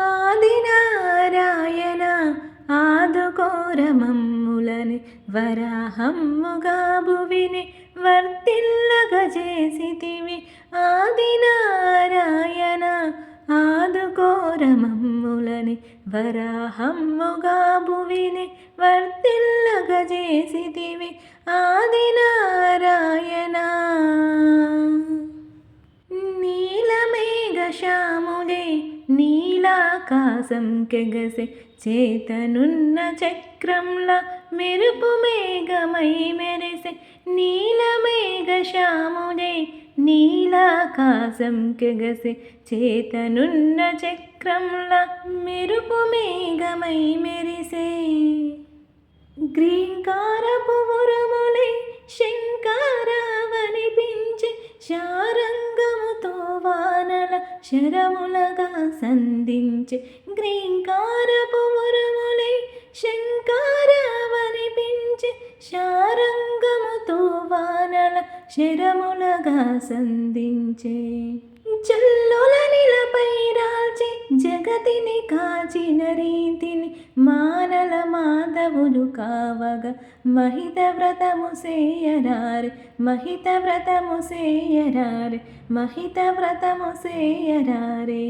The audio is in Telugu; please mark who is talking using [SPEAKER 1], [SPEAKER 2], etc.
[SPEAKER 1] ఆదినారాయణ ఆదుకోరమమ్ములని వరాహమ్ముగా భువిని వర్తిల్లగజేసితివి. ఆదినారాయణ ఆదుకోరమమ్ములని వరాహమ్ముగా భువిని వర్తిల్లగజేసితివి. ఆదినారాయణ ఆకాశం కెగసే చేతనున్న చక్రంలా మెరుపు మేఘమై మెరిసే నీలమేఘశ్యాములే నీలాకాశం కెగసే చేతనున్న చక్రంలా మెరుపు మేఘమై మెరిసే. గ్రీంకారపు ఉరుములే శంకారావనిపించే శార శరములగా సంధించి గ్రీంకారపు శంకార శంకారావనిపించి శారంగముతో వానల శరములగా సంధించే చల్లుల నిలపై రాల్చి జగతిని కాచిన రీతిని మానల మాధవులు కావగ మహిత వ్రతము సేయరారే మహిత వ్రతము సేయరారే మహిత వ్రతము సేయరారే.